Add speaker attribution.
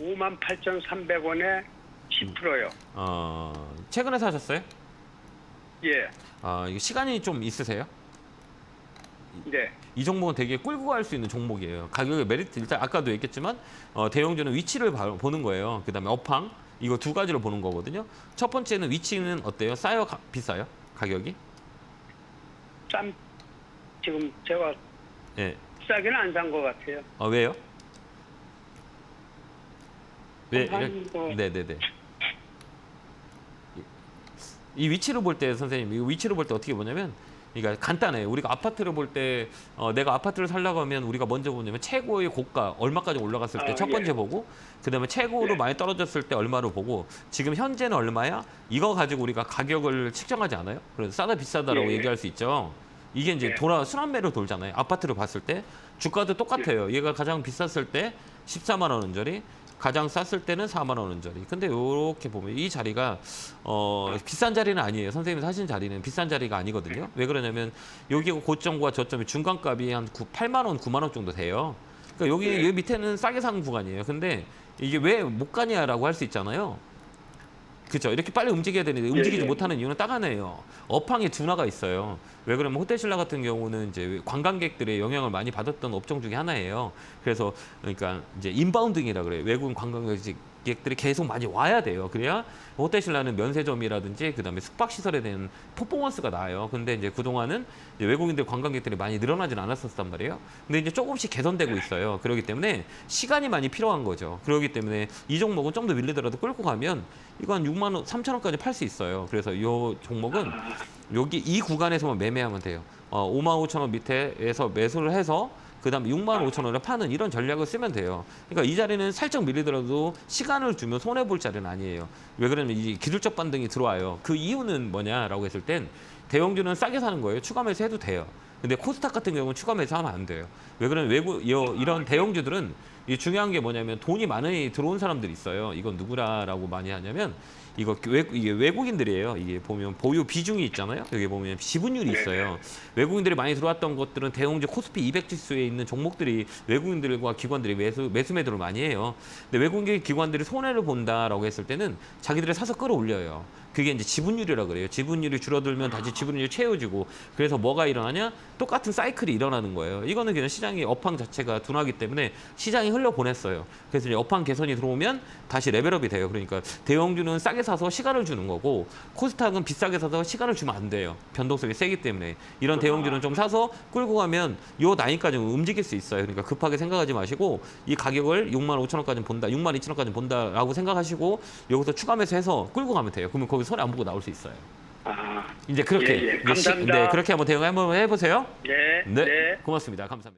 Speaker 1: 58,300원에 10%요.
Speaker 2: 어, 최근에 사셨어요?
Speaker 1: 예.
Speaker 2: 아, 이게 시간이 좀 있으세요?
Speaker 1: 네.
Speaker 2: 이 종목은 되게 끌고 갈 수 있는 종목이에요. 가격의 메리트 일단 아까도 얘기했지만 어, 대형주는 위치를 봐- 보는 거예요. 그다음에 업황 이거 두 가지로 보는 거거든요. 첫 번째는 위치는 어때요? 싸요? 가- 비싸요? 가격이?
Speaker 1: 쌈 지금 제가
Speaker 2: 예.
Speaker 1: 싸게는 안 산 것 같아요.
Speaker 2: 어, 왜요? 왜?
Speaker 1: 한
Speaker 2: 이래-
Speaker 1: 뭐-
Speaker 2: 네네네. 이- 이 위치를 볼 때 선생님, 이 위치를 볼 때 어떻게 보냐면, 그러니까 간단해요. 우리가 아파트를 볼 때, 어, 내가 아파트를 살려고 하면 우리가 먼저 보냐면 최고의 고가 얼마까지 올라갔을 때
Speaker 1: 아,
Speaker 2: 첫
Speaker 1: 예.
Speaker 2: 번째 보고, 그다음에 최고로
Speaker 1: 예.
Speaker 2: 많이 떨어졌을 때 얼마로 보고, 지금 현재는 얼마야? 이거 가지고 우리가 가격을 측정하지 않아요? 그래서 싸다 비싸다라고
Speaker 1: 예.
Speaker 2: 얘기할 수 있죠. 이게 이제
Speaker 1: 예.
Speaker 2: 돌아 순환매로 돌잖아요. 아파트를 봤을 때 주가도 똑같아요. 얘가 가장 비쌌을 때 14만 원 원짜리, 가장 쌌을 때는 4만 원 원짜리. 근데 요렇게 보면 이 자리가 어 비싼 자리는 아니에요. 선생님이 사신 자리는 비싼 자리가 아니거든요. 왜 그러냐면 여기 고점과 저점이 중간값이 한 9, 8만 원, 9만 원 정도 돼요. 그러니까 여기
Speaker 1: 네.
Speaker 2: 여기 밑에는 싸게 산 구간이에요. 근데 이게 왜 못 가냐라고 할 수 있잖아요. 그렇죠. 이렇게 빨리 움직여야 되는데 움직이지
Speaker 1: 예.
Speaker 2: 못하는 이유는 딱 하나예요. 업황에 둔화가 있어요. 왜 그러면 호텔신라 같은 경우는 이제 관광객들의 영향을 많이 받았던 업종 중에 하나예요. 그래서 그러니까 이제 인바운딩이라 그래요. 외국인 관광객 들이 계속 많이 와야 돼요. 그래야 호텔신라는 면세점이라든지 그다음에 숙박 시설에 대한 퍼포먼스가 나아요. 근데 이제 그동안은 이제 외국인들 관광객들이 많이 늘어나진 않았었단 말이에요. 근데 이제 조금씩 개선되고 있어요. 그렇기 때문에 시간이 많이 필요한 거죠. 그렇기 때문에 이 종목은 좀 더 밀리더라도 끌고 가면 한 6만 원, 3천 원까지 팔 수 있어요. 그래서 이 종목은 여기 이 구간에서만 매매하면 돼요. 어, 5만 5천 원 밑에에서 매수를 해서 그다음 6만 5천 원에 파는 이런 전략을 쓰면 돼요. 그러니까 이 자리는 살짝 밀리더라도 시간을 주면 손해 볼 자리는 아니에요. 왜 그러냐면 이 기술적 반등이 들어와요. 그 이유는 뭐냐라고 했을 땐 대형주는 싸게 사는 거예요. 추가 매수 해도 돼요. 근데 코스닥 같은 경우는 추가 매수하면 안 돼요. 왜 그러면 외국 이- 이런 대형주들은 이 중요한 게 뭐냐면 돈이 많이 들어온 사람들이 있어요. 이건 누구라라고 많이 하냐면 이거 외, 이게 외국인들이에요. 이게 보면 보유 비중이 있잖아요. 여기 보면 지분율이 있어요. 외국인들이 많이 들어왔던 것들은 대형주 코스피 200 지수에 있는 종목들이 외국인들과 기관들이 매수 매수 매도를 많이 해요. 근데 외국인 기관들이 손해를 본다라고 했을 때는 자기들이 사서 끌어올려요. 그게 이제 지분율이라 그래요. 지분율이 줄어들면 다시 지분율이 채워지고 그래서 뭐가 일어나냐? 똑같은 사이클이 일어나는 거예요. 이거는 그냥 시장의 업황 자체가 둔하기 때문에 시장이 흘려 보냈어요. 그래서 이제 업황 개선이 들어오면 다시 레벨업이 돼요. 그러니까 대형주는 싸게 사서 시간을 주는 거고 코스닥은 비싸게 사서 시간을 주면 안 돼요. 변동성이 세기 때문에 이런 대형주는 좀 사서 끌고 가면 요 나이까지 움직일 수 있어요. 그러니까 급하게 생각하지 마시고 이 가격을 6만 5천 원까지 본다, 6만 2천 원까지 본다라고 생각하시고 여기서 추가 매수해서 끌고 가면 돼요. 그러면 거기 손해 안 보고 나올 수 있어요.
Speaker 1: 아,
Speaker 2: 이제 그렇게
Speaker 1: 예, 예.
Speaker 2: 이제 시-
Speaker 1: 감사합니다.
Speaker 2: 네, 그렇게 한번 대응 한번 해보세요.
Speaker 1: 네,
Speaker 2: 네,
Speaker 1: 네.
Speaker 2: 고맙습니다. 감사합니다.